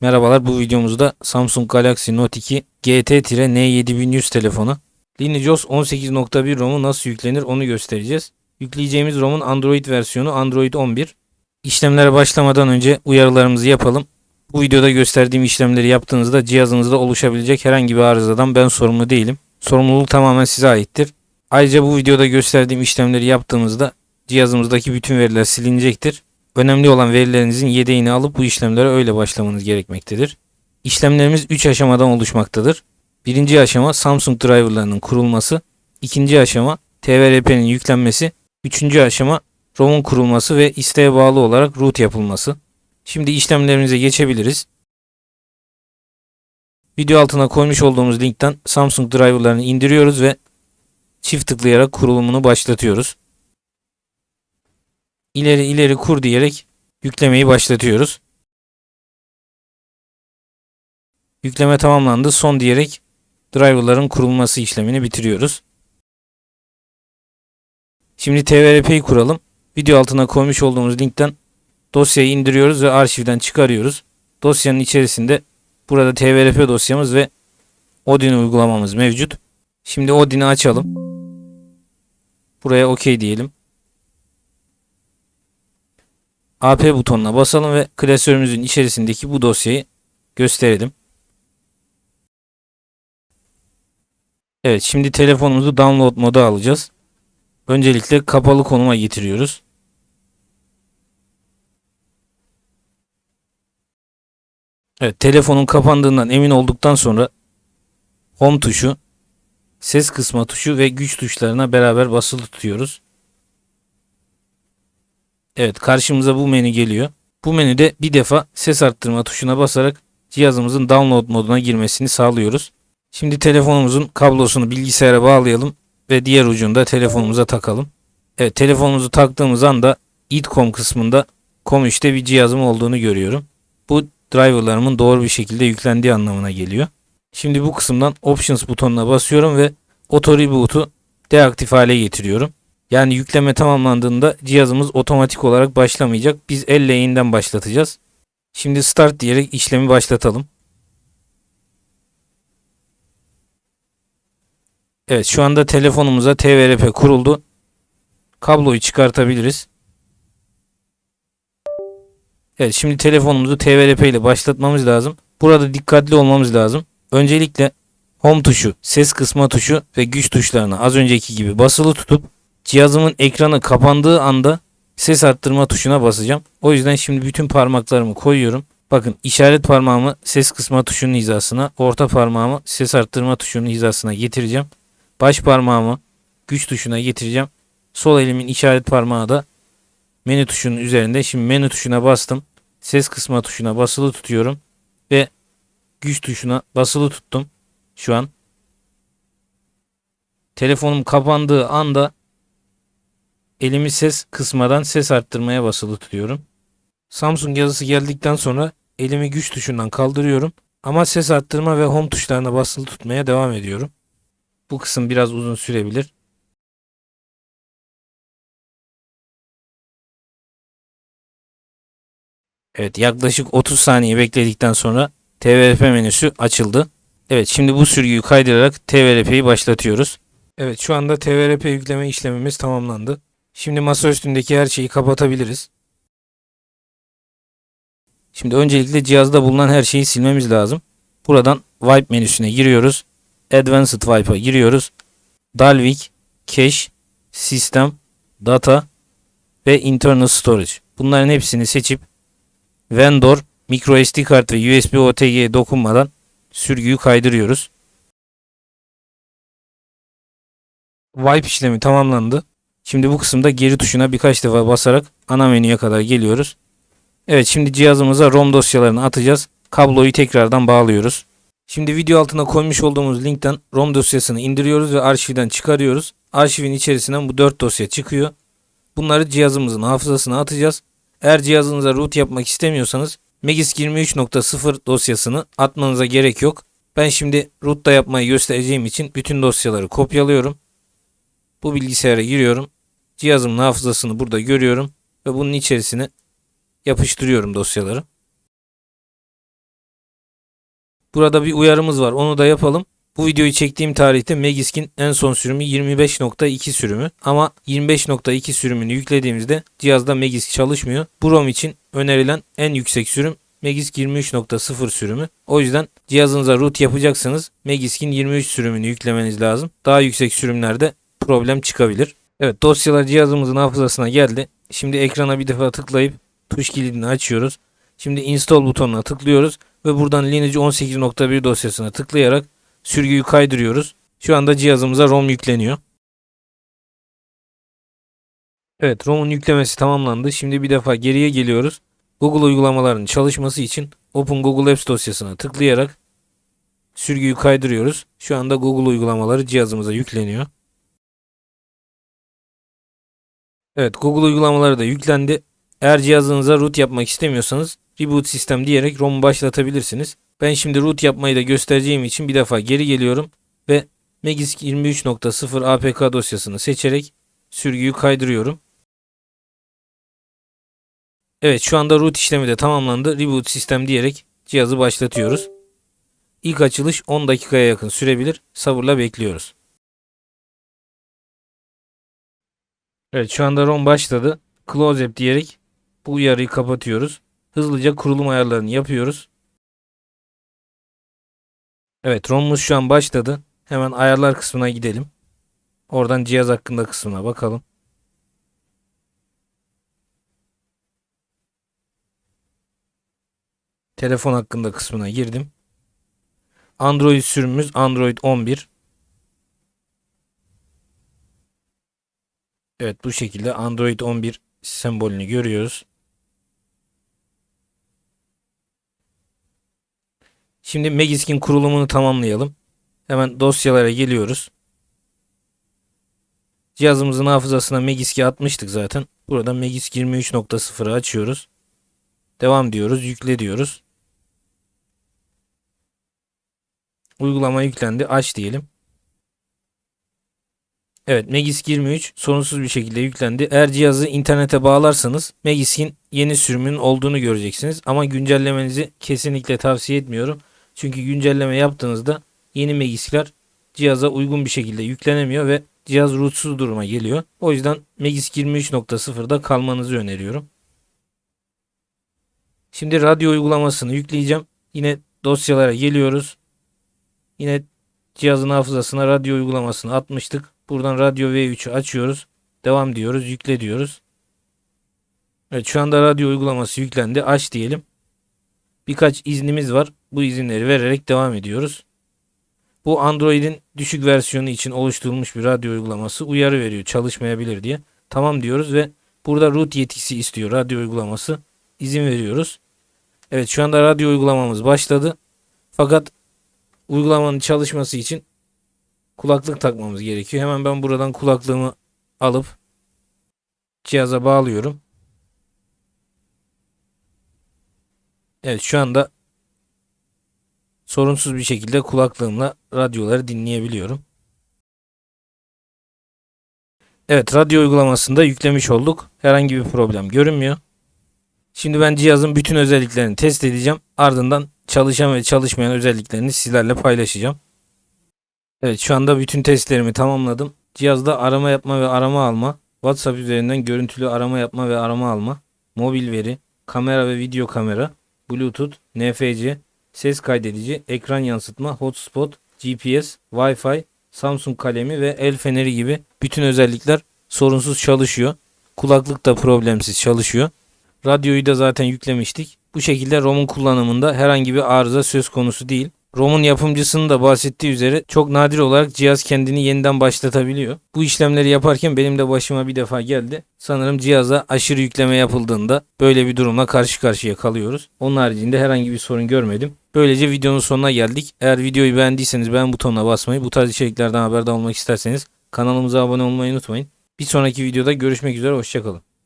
Merhabalar bu videomuzda Samsung Galaxy Note 2 GT-N7100 telefonu. LineageOS 18.1 ROM'u nasıl yüklenir onu göstereceğiz. Yükleyeceğimiz ROM'un Android versiyonu Android 11. İşlemlere başlamadan önce uyarılarımızı yapalım. Bu videoda gösterdiğim işlemleri yaptığınızda cihazınızda oluşabilecek herhangi bir arızadan ben sorumlu değilim. Sorumluluk tamamen size aittir. Ayrıca bu videoda gösterdiğim işlemleri yaptığımızda cihazımızdaki bütün veriler silinecektir. Önemli olan verilerinizin yedeğini alıp bu işlemlere öyle başlamanız gerekmektedir. İşlemlerimiz 3 aşamadan oluşmaktadır. Birinci aşama Samsung driverlarının kurulması, ikinci aşama TVRP'nin yüklenmesi, üçüncü aşama ROM'un kurulması ve isteğe bağlı olarak root yapılması. Şimdi işlemlerimize geçebiliriz. Video altına koymuş olduğumuz linkten Samsung driverlarını indiriyoruz ve çift tıklayarak kurulumunu başlatıyoruz. İleri ileri kur diyerek yüklemeyi başlatıyoruz. Yükleme tamamlandı. Son diyerek driverların kurulması işlemini bitiriyoruz. Şimdi TVRP'yi kuralım. Video altına koymuş olduğumuz linkten dosyayı indiriyoruz ve arşivden çıkarıyoruz. Dosyanın içerisinde burada TVRP dosyamız ve Odin uygulamamız mevcut. Şimdi Odin'i açalım. Buraya OK diyelim. AP butonuna basalım ve klasörümüzün içerisindeki bu dosyayı gösterelim. Evet şimdi telefonumuzu download moda alacağız. Öncelikle kapalı konuma getiriyoruz. Evet telefonun kapandığından emin olduktan sonra home tuşu, ses kısma tuşu ve güç tuşlarına beraber basılı tutuyoruz. Evet karşımıza bu menü geliyor. Bu menüde bir defa ses arttırma tuşuna basarak cihazımızın download moduna girmesini sağlıyoruz. Şimdi telefonumuzun kablosunu bilgisayara bağlayalım ve diğer ucunda telefonumuza takalım. Evet telefonumuzu taktığımız anda itcom kısmında com3'te bir cihazım olduğunu görüyorum. Bu driverlarımın doğru bir şekilde yüklendiği anlamına geliyor. Şimdi bu kısımdan options butonuna basıyorum ve auto reboot'u deaktif hale getiriyorum. Yani yükleme tamamlandığında cihazımız otomatik olarak başlamayacak. Biz elle yeniden başlatacağız. Şimdi start diyerek işlemi başlatalım. Evet şu anda telefonumuza TVRP kuruldu. Kabloyu çıkartabiliriz. Evet şimdi telefonumuzu TVRP ile başlatmamız lazım. Burada dikkatli olmamız lazım. Öncelikle home tuşu, ses kısma tuşu ve güç tuşlarını az önceki gibi basılı tutup cihazımın ekranı kapandığı anda ses arttırma tuşuna basacağım. O yüzden şimdi bütün parmaklarımı koyuyorum. Bakın işaret parmağımı ses kısma tuşunun hizasına, orta parmağımı ses arttırma tuşunun hizasına getireceğim. Baş parmağımı güç tuşuna getireceğim. Sol elimin işaret parmağı da menü tuşunun üzerinde. Şimdi menü tuşuna bastım. Ses kısma tuşuna basılı tutuyorum ve güç tuşuna basılı tuttum. Şu an telefonum kapandığı anda elimi ses kısmadan ses arttırmaya basılı tutuyorum. Samsung yazısı geldikten sonra elimi güç tuşundan kaldırıyorum ama ses arttırma ve home tuşlarına basılı tutmaya devam ediyorum. Bu kısım biraz uzun sürebilir. Evet yaklaşık 30 saniye bekledikten sonra TVRP menüsü açıldı. Evet şimdi bu sürgüyü kaydırarak TVRP'yi başlatıyoruz. Evet şu anda TVRP yükleme işlemimiz tamamlandı. Şimdi masa üstündeki her şeyi kapatabiliriz. Şimdi öncelikle cihazda bulunan her şeyi silmemiz lazım. Buradan Wipe menüsüne giriyoruz. Advanced Wipe'a giriyoruz. Dalvik, Cache, System, Data ve Internal Storage. Bunların hepsini seçip Vendor, microSD kart ve USB OTG'ye dokunmadan sürgüyü kaydırıyoruz. Wipe işlemi tamamlandı. Şimdi bu kısımda geri tuşuna birkaç defa basarak ana menüye kadar geliyoruz. Evet şimdi cihazımıza ROM dosyalarını atacağız. Kabloyu tekrardan bağlıyoruz. Şimdi video altına koymuş olduğumuz linkten ROM dosyasını indiriyoruz ve arşivden çıkarıyoruz. Arşivin içerisinden bu 4 dosya çıkıyor. Bunları cihazımızın hafızasına atacağız. Eğer cihazınıza root yapmak istemiyorsanız Megis 23.0 dosyasını atmanıza gerek yok. Ben şimdi root da yapmayı göstereceğim için bütün dosyaları kopyalıyorum. Bu bilgisayara giriyorum. Cihazımın hafızasını burada görüyorum ve bunun içerisine yapıştırıyorum dosyaları. Burada bir uyarımız var. Onu da yapalım. Bu videoyu çektiğim tarihte Megiskin en son sürümü 25.2 sürümü ama 25.2 sürümünü yüklediğimizde cihazda Megisk çalışmıyor. Bu ROM için önerilen en yüksek sürüm Megisk 23.0 sürümü. O yüzden cihazınıza root yapacaksanız Megisk'in 23 sürümünü yüklemeniz lazım. Daha yüksek sürümlerde problem çıkabilir. Evet dosyalar cihazımızın hafızasına geldi. Şimdi ekrana bir defa tıklayıp tuş kilidini açıyoruz. Şimdi install butonuna tıklıyoruz ve buradan Lineage 18.1 dosyasına tıklayarak sürgüyü kaydırıyoruz. Şu anda cihazımıza ROM yükleniyor. Evet ROM'un yüklemesi tamamlandı. Şimdi bir defa geriye geliyoruz. Google uygulamalarının çalışması için Open Google Apps dosyasına tıklayarak sürgüyü kaydırıyoruz. Şu anda Google uygulamaları cihazımıza yükleniyor. Evet Google uygulamaları da yüklendi. Eğer cihazınıza root yapmak istemiyorsanız reboot sistem diyerek ROM'u başlatabilirsiniz. Ben şimdi root yapmayı da göstereceğim için bir defa geri geliyorum ve Magisk 23.0 APK dosyasını seçerek sürgüyü kaydırıyorum. Evet şu anda root işlemi de tamamlandı. Reboot sistem diyerek cihazı başlatıyoruz. İlk açılış 10 dakikaya yakın sürebilir. Sabırla bekliyoruz. Evet şu anda ROM başladı. Close App diyerek bu uyarıyı kapatıyoruz. Hızlıca kurulum ayarlarını yapıyoruz. Evet ROM'umuz şu an başladı. Hemen ayarlar kısmına gidelim. Oradan cihaz hakkında kısmına bakalım. Telefon hakkında kısmına girdim. Android sürümümüz Android 11. Evet bu şekilde Android 11 sembolünü görüyoruz. Şimdi Magisk'in kurulumunu tamamlayalım. Hemen dosyalara geliyoruz. Cihazımızın hafızasına Magisk'i atmıştık zaten. Burada Magisk 23.0'ı açıyoruz. Devam diyoruz. Yükle diyoruz. Uygulama yüklendi. Aç diyelim. Evet Magisk 23 sorunsuz bir şekilde yüklendi. Eğer cihazı internete bağlarsanız Magisk'in yeni sürümünün olduğunu göreceksiniz. Ama güncellemenizi kesinlikle tavsiye etmiyorum. Çünkü güncelleme yaptığınızda yeni Magisk'ler cihaza uygun bir şekilde yüklenemiyor ve cihaz rootsuz duruma geliyor. O yüzden Magisk 23.0'da kalmanızı öneriyorum. Şimdi radyo uygulamasını yükleyeceğim. Yine dosyalara geliyoruz. Yine cihazın hafızasına radyo uygulamasını atmıştık. Buradan radyo V3'ü açıyoruz. Devam diyoruz. Yükle diyoruz. Evet şu anda radyo uygulaması yüklendi. Aç diyelim. Birkaç iznimiz var. Bu izinleri vererek devam ediyoruz. Bu Android'in düşük versiyonu için oluşturulmuş bir radyo uygulaması uyarı veriyor çalışmayabilir diye. Tamam diyoruz ve burada root yetkisi istiyor radyo uygulaması. İzin veriyoruz. Evet şu anda radyo uygulamamız başladı. Fakat uygulamanın çalışması için kulaklık takmamız gerekiyor. Hemen ben buradan kulaklığımı alıp cihaza bağlıyorum. Evet şu anda sorunsuz bir şekilde kulaklığımla radyoları dinleyebiliyorum. Evet radyo uygulamasında yüklemiş olduk. Herhangi bir problem görünmüyor. Şimdi ben cihazın bütün özelliklerini test edeceğim. Ardından çalışan ve çalışmayan özelliklerini sizlerle paylaşacağım. Evet şu anda bütün testlerimi tamamladım. Cihazda arama yapma ve arama alma, WhatsApp üzerinden görüntülü arama yapma ve arama alma, mobil veri, kamera ve video kamera, Bluetooth, NFC, ses kaydedici, ekran yansıtma, hotspot, GPS, Wi-Fi, Samsung kalemi ve el feneri gibi bütün özellikler sorunsuz çalışıyor. Kulaklık da problemsiz çalışıyor. Radyoyu da zaten yüklemiştik. Bu şekilde ROM'un kullanımında herhangi bir arıza söz konusu değil. ROM'un yapımcısının da bahsettiği üzere çok nadir olarak cihaz kendini yeniden başlatabiliyor. Bu işlemleri yaparken benim de başıma bir defa geldi. Sanırım cihaza aşırı yükleme yapıldığında böyle bir durumla karşı karşıya kalıyoruz. Onun haricinde herhangi bir sorun görmedim. Böylece videonun sonuna geldik. Eğer videoyu beğendiyseniz beğen butonuna basmayı, bu tarz içeriklerden haberdar olmak isterseniz kanalımıza abone olmayı unutmayın. Bir sonraki videoda görüşmek üzere, hoşçakalın.